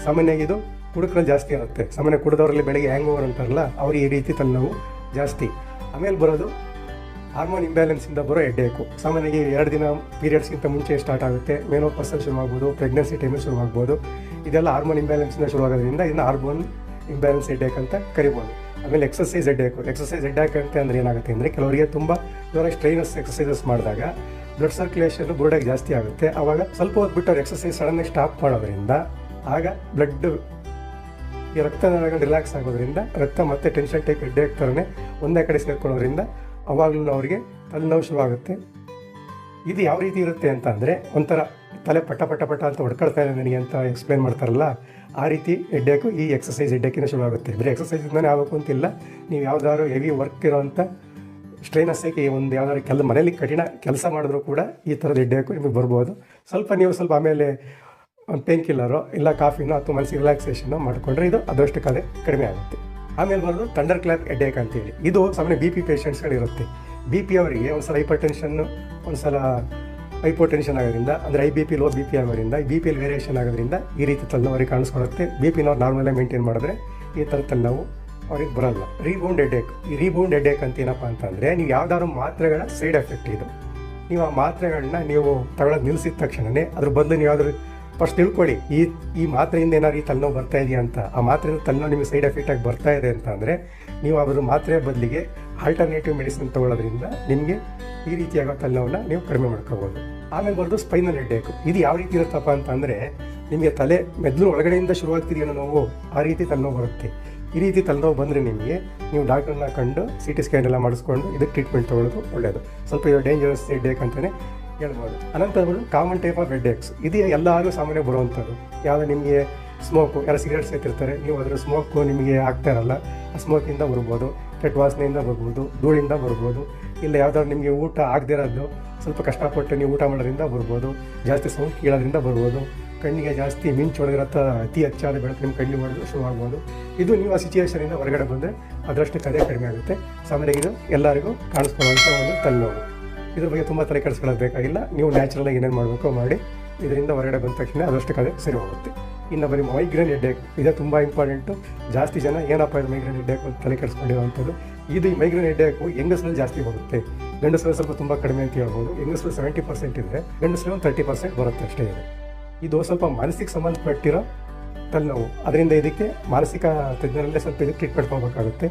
ಸಾಮಾನ್ಯವಾಗಿ ಇದು ಕುಡುಕರಲ್ಲಿ ಜಾಸ್ತಿ ಆಗುತ್ತೆ. ಸಾಮಾನ್ಯ ಕುಡಿದವರಲ್ಲಿ ಬೆಳಗ್ಗೆ ಹ್ಯಾಂಗ್ ಓವರ್ ಅಂತಾರಲ್ಲ, ಅವ್ರಿಗೆ ಈ ರೀತಿ ತಲೆನೋವು ಜಾಸ್ತಿ. ಆಮೇಲೆ ಬರೋದು ಹಾರ್ಮೋನ್ ಇಂಬ್ಯಾಲೆನ್ಸಿಂದ ಬರೋ ಹೆಡ್ಡೇಕು ಸಾಮಾನ್ಯವಾಗಿ ಎರಡು ದಿನ ಪೀರಿಯಡ್ಸ್ಗಿಂತ ಮುಂಚೆ ಸ್ಟಾರ್ಟ್ ಆಗುತ್ತೆ. ಶುರು ಶುರುವಾಗ್ಬೋದು ಪ್ರೆಗ್ನೆನ್ಸಿ ಟೈಮಲ್ಲಿ ಶುರುವಾಗ್ಬೋದು. ಇದೆಲ್ಲ ಹಾರ್ಮೋನ್ ಇಂಬ್ಯಾಲೆನ್ಸಿಂದ ಶುರುವಾಗೋದ್ರಿಂದ ಇದನ್ನ ಹಾರ್ಮೋನ್ ಇಂಬ್ಯಾಲೆನ್ಸ್ ಹೆಡ್ಡೇಕ್ ಅಂತ ಕರಿಬೋದು. ಆಮೇಲೆ ಎಕ್ಸಸೈಸ್ ಹೆಡ್ಡೇಕು ಎಕ್ಸಸೈಸ್ ಹೆಡ್ಡೇಕ್ ಅಂತ ಅಂದ್ರೆ ಏನಾಗುತ್ತೆ ಅಂದರೆ ಕೆಲವರಿಗೆ ತುಂಬ ಜೋರಾಗಿ ಸ್ಟ್ರೈನಸ್ ಎಕ್ಸಸೈಸಸ್ ಮಾಡಿದಾಗ ಬ್ಲಡ್ ಸರ್ಕ್ಯುಲೇಷನ್ ಬುರುಡಾಗಿ ಜಾಸ್ತಿ ಆಗುತ್ತೆ. ಆವಾಗ ಸ್ವಲ್ಪ ಹೊತ್ತು ಬಿಟ್ಟು ಎಕ್ಸಸೈಸ್ ಸಡನ್ನಾಗಿ ಸ್ಟಾಪ್ ಮಾಡೋದ್ರಿಂದ ಆಗ ಬ್ಲಡ್ ಈ ರಕ್ತನಾಳಗಳು ರಿಲ್ಯಾಕ್ಸ್ ಆಗೋದ್ರಿಂದ ರಕ್ತ ಮತ್ತೆ ಟೆನ್ಷನ್ ಟೈಪ್ ಹೆಡ್ಡೇಕ್ ಥರನೇ ಒಂದೇ ಕಡೆ ಸೇರ್ಕೊಳ್ಳೋದ್ರಿಂದ ಅವಾಗಲೂ ಅವರಿಗೆ ತಲೆನೋವು ಶುರುವಾಗುತ್ತೆ ಇದು ಯಾವ ರೀತಿ ಇರುತ್ತೆ ಅಂತ ಅಂದರೆ ಒಂಥರ ತಲೆ ಪಟ ಪಟ ಪಟ ಅಂತ ಹೊಡ್ಕೊಳ್ತಾ ಇದೆ ನನಗೆ ಅಂತ ಎಕ್ಸ್ಪ್ಲೇನ್ ಮಾಡ್ತಾರಲ್ಲ, ಆ ರೀತಿ ಹೆಡ್ಡೇಕು ಈ ಎಕ್ಸಸೈಸ್ ಶುರು ಶುರುವಾಗುತ್ತೆ. ಬರೀ ಎಕ್ಸಸೈಸಿಂದನೇ ಆಗಬೇಕು ಅಂತಿಲ್ಲ ನೀವು ಯಾವ್ದಾದ್ರು ಹೆವಿ ವರ್ಕ್ ಇರೋವಂಥ ಸ್ಟ್ರೈನಸ್ ಆಗಿ ಒಂದು ಯಾವ್ದಾದ್ರು ಕೆಲ ಮನೇಲಿ ಕಠಿಣ ಕೆಲಸ ಮಾಡಿದ್ರು ಕೂಡ ಈ ಥರದ ಹೆಡ್ಡೇಕು ನಿಮಗೆ ಬರ್ಬೋದು. ಸ್ವಲ್ಪ ನೀವು ಸ್ವಲ್ಪ ಆಮೇಲೆ ಪೇನ್ ಕಿಲ್ಲರು ಇಲ್ಲ ಕಾಫಿನೋ ಅಥವಾ ಮನಸ್ಸಿಗೆ ರಿಲ್ಯಾಕ್ಸೇಷನ್ ಮಾಡಿಕೊಂಡ್ರೆ ಇದು ಅದಷ್ಟು ಕಲೆ ಕಡಿಮೆ ಆಗುತ್ತೆ. ಆಮೇಲೆ ಬರೋದು ಥಂಡರ್ ಕ್ಲಾಪ್ ಎಡ್ಡೆಕ್ ಅಂತೇಳಿ ಇದು ಸಾಮಾನ್ಯ ಬಿ ಪಿ ಪೇಷಂಟ್ಸ್ಗಳಿರುತ್ತೆ ಬಿ ಪಿ ಅವರಿಗೆ ಒಂದ್ಸಲ ಹೈಪರ್ ಟೆನ್ಷನ್ನು ಒಂದ್ಸಲ ಹೈಪೋ ಟೆನ್ಷನ್ ಆಗೋದ್ರಿಂದ, ಅಂದರೆ high B P low B P ಆಗೋದ್ರಿಂದ ಬಿ ಪಿ ಎಲ್ ವೇರಿಯೇಷನ್ ಆಗೋದ್ರಿಂದ ಈ ರೀತಿ ತಲೆನೋವರಿಗೆ ಕಾಣಿಸ್ಕೊಡುತ್ತೆ ಬಿ ಪಿನವ್ರು ನಾರ್ಮಲಾಗಿ ಮೇಂಟೈನ್ ಮಾಡಿದ್ರೆ ಈ ಥರ ತಲೆನೋವು ಅವ್ರಿಗೆ ಬರಲ್ಲ. ರೀಬೌಂಡ್ ಎಡ್ಡೆಕ್ ಈ ರೀಬೌಂಡ್ ಹೆಡ್ಡೇಕ್ ಅಂತ ಏನಪ್ಪ ಅಂತಂದರೆ, ನೀವು ಯಾವ್ದಾದ್ರು ಮಾತ್ರೆಗಳ ಸೈಡ್ ಎಫೆಕ್ಟ್ ಇದು. ನೀವು ಆ ಮಾತ್ರೆಗಳನ್ನ ನೀವು ತಗೊಳ್ಳೋದು ನಿಲ್ಲಿಸಿದ ತಕ್ಷಣವೇ ಅದ್ರ ಬದಲು ನೀವು ಯಾವ್ದಾದ್ರು ಫಸ್ಟ್ ತಿಳ್ಕೊಳ್ಳಿ, ಈ ಈ ಮಾತ್ರೆಯಿಂದ ಏನಾದ್ರು ಈ ತಲೆನೋವು ಬರ್ತಾ ಇದೆಯಾ ಅಂತ. ಆ ಮಾತ್ರೆಯಿಂದ ತಲೆನೋವು ನಿಮಗೆ ಸೈಡ್ ಎಫೆಕ್ಟ್ ಆಗಿ ಬರ್ತಾ ಇದೆ ಅಂತ ಅಂದರೆ, ನೀವು ಅದ್ರ ಮಾತ್ರೆ ಬದಲಿಗೆ ಆಲ್ಟರ್ನೇಟಿವ್ ಮೆಡಿಸಿನ್ ತೊಗೊಳ್ಳೋದ್ರಿಂದ ನಿಮಗೆ ಈ ರೀತಿಯಾಗೋ ತಲೆನೋವನ್ನ ನೀವು ಕಡಿಮೆ ಮಾಡ್ಕೋಬೋದು. ಆಮೇಲೆ ಬರೋದು ಸ್ಪೈನಲ್ ಹೆಡ್ಡೇಕು ಇದು ಯಾವ ರೀತಿ ಇರುತ್ತಪ್ಪ ಅಂತಂದರೆ ನಿಮಗೆ ತಲೆ ಮೆದುಳು ಒಳಗಡೆಯಿಂದ ಶುರುವಾಗ್ತಿದೆಯೋ ನೋವು, ಆ ರೀತಿ ತಲೆನೋವು ಬರುತ್ತೆ. ಈ ರೀತಿ ತಲೆನೋವು ಬಂದರೆ ನಿಮಗೆ ನೀವು ಡಾಕ್ಟರ್ನ ಕಂಡು ಸಿ ಟಿ ಸ್ಕ್ಯಾನ್ ಎಲ್ಲ ಮಾಡಿಸ್ಕೊಂಡು ಇದಕ್ಕೆ ಟ್ರೀಟ್ಮೆಂಟ್ ತೊಗೊಳ್ಳೋದು ಒಳ್ಳೆಯದು ಸ್ವಲ್ಪ ಡೇಂಜರಸ್ ಹೆಡ್ಡೇಕ್ ಅಂತಲೇ ಹೇಳ್ಬೋದು. ಅನಂತರ ಬರೋದು ಕಾಮನ್ ಟೈಪ್ ಆಫ್ ಹೆಡ್ಡೇಕ್ಸ್ ಇದು ಎಲ್ಲರೂ ಸಾಮಾನ್ಯ ಬರುವಂಥದ್ದು. ಯಾವುದೇ ನಿಮಗೆ ಸ್ಮೋಕು ಯಾರು ಸಿಗರೇಟ್ ಸೇತಿರ್ತಾರೆ, ನೀವು ಅದರ ಸ್ಮೋಕು ನಿಮಗೆ ಆಗ್ತಾ ಇರಲ್ಲ. ಆ ಸ್ಮೋಕಿಂದ ಬರ್ಬೋದು. ಕೆಟ್ಟ ವಾಸನೆಯಿಂದ ಬರ್ಬೋದು, ಧೂಳಿಂದ ಬರ್ಬೋದು. ಇಲ್ಲ ಯಾವ್ದಾದ್ರು ನಿಮಗೆ ಊಟ ಆಗದೇ ಇರೋದು, ಸ್ವಲ್ಪ ಕಷ್ಟಪಟ್ಟು ನೀವು ಊಟ ಮಾಡೋದ್ರಿಂದ ಬರ್ಬೋದು. ಜಾಸ್ತಿ ಸ್ಮೋಕ್ ಕೇಳೋದ್ರಿಂದ ಬರ್ಬೋದು. ಕಣ್ಣಿಗೆ ಜಾಸ್ತಿ ಮಿಂಚು ಹೊಡೆದಿರತ್ತ ಅತಿ ಹೆಚ್ಚಾದ ಬೆಳಕು ನಿಮ್ಮ ಕಣ್ಣಿಗೆ ಹೊಡೆದು ಶುರುವಾಗ್ಬೋದು ಇದು ನೀವು ಆ ಸಿಚುವೇಶನಿಂದ ಹೊರಗಡೆ ಬಂದರೆ ಅದರಷ್ಟು ಕದೆ ಕಡಿಮೆ ಆಗುತ್ತೆ. ಸಾಮಾನ್ಯ ಇದು ಎಲ್ಲರಿಗೂ ಕಾಣಿಸ್ಕೊಳ್ಳುವಂಥ ಒಂದು ತಲೆನೋವು. ಇದ್ರ ಬಗ್ಗೆ ತುಂಬ ತಲೆ ಕೆಡಿಸ್ಕೊಳ್ಳೋದು ಬೇಕಾಗಿಲ್ಲ. ನೀವು ನ್ಯಾಚುರಲಾಗಿ ಏನೇನು ಮಾಡಬೇಕು ಮಾಡಿ ಇದರಿಂದ ಹೊರಗಡೆ ಬಂದ ತಕ್ಷಣ ಅದಷ್ಟು ಕಲೆ ಸರಿ ಹೋಗುತ್ತೆ. ಇನ್ನು ಬರೀ ಮೈಗ್ರೇನ್ ಹೆಡ್ಡೇಕ್ ಇದು ತುಂಬ ಇಂಪಾರ್ಟೆಂಟು ಜಾಸ್ತಿ ಜನ ಏನಪ್ಪ ಇದು ಮೈಗ್ರೇನ್ ಹೆಡ್ಡೇಕ್ ಅಂತ ತಲೆ ಕೆಡಿಸ್ಕೊಂಡಿರುವಂಥದ್ದು? ಇದು ಈ ಮೈಗ್ರೇನ್ ಹೆಡ್ಡೇಕು ಹೆಂಗಸರಲ್ಲಿ ಜಾಸ್ತಿ ಬರುತ್ತೆ ಗಂಡಸರಲ್ಲಿ ಸ್ವಲ್ಪ ತುಂಬ ಕಡಿಮೆ ಅಂತ ಹೇಳ್ಬೋದು. ಹೆಂಗಸರು ಸೆವೆಂಟಿ ಪರ್ಸೆಂಟ್ ಇದ್ದರೆ ಗಂಡಸರಲ್ಲಿ ಒಂದು ತರ್ಟಿ ಪರ್ಸೆಂಟ್ ಬರುತ್ತೆ ಅಷ್ಟೇ ಇದೆ. ಇದು ಸ್ವಲ್ಪ ಮಾನಸಿಕ ಸಂಬಂಧಪಟ್ಟಿರೋ ತಲೆನೋವು. ಅದರಿಂದ ಇದಕ್ಕೆ ಮಾನಸಿಕ ತಜ್ಞರಲ್ಲೇ ಸ್ವಲ್ಪ ಇದಕ್ಕೆ ಟ್ರೀಟ್ಮೆಂಟ್ ತೊಗೋಬೇಕಾಗುತ್ತೆ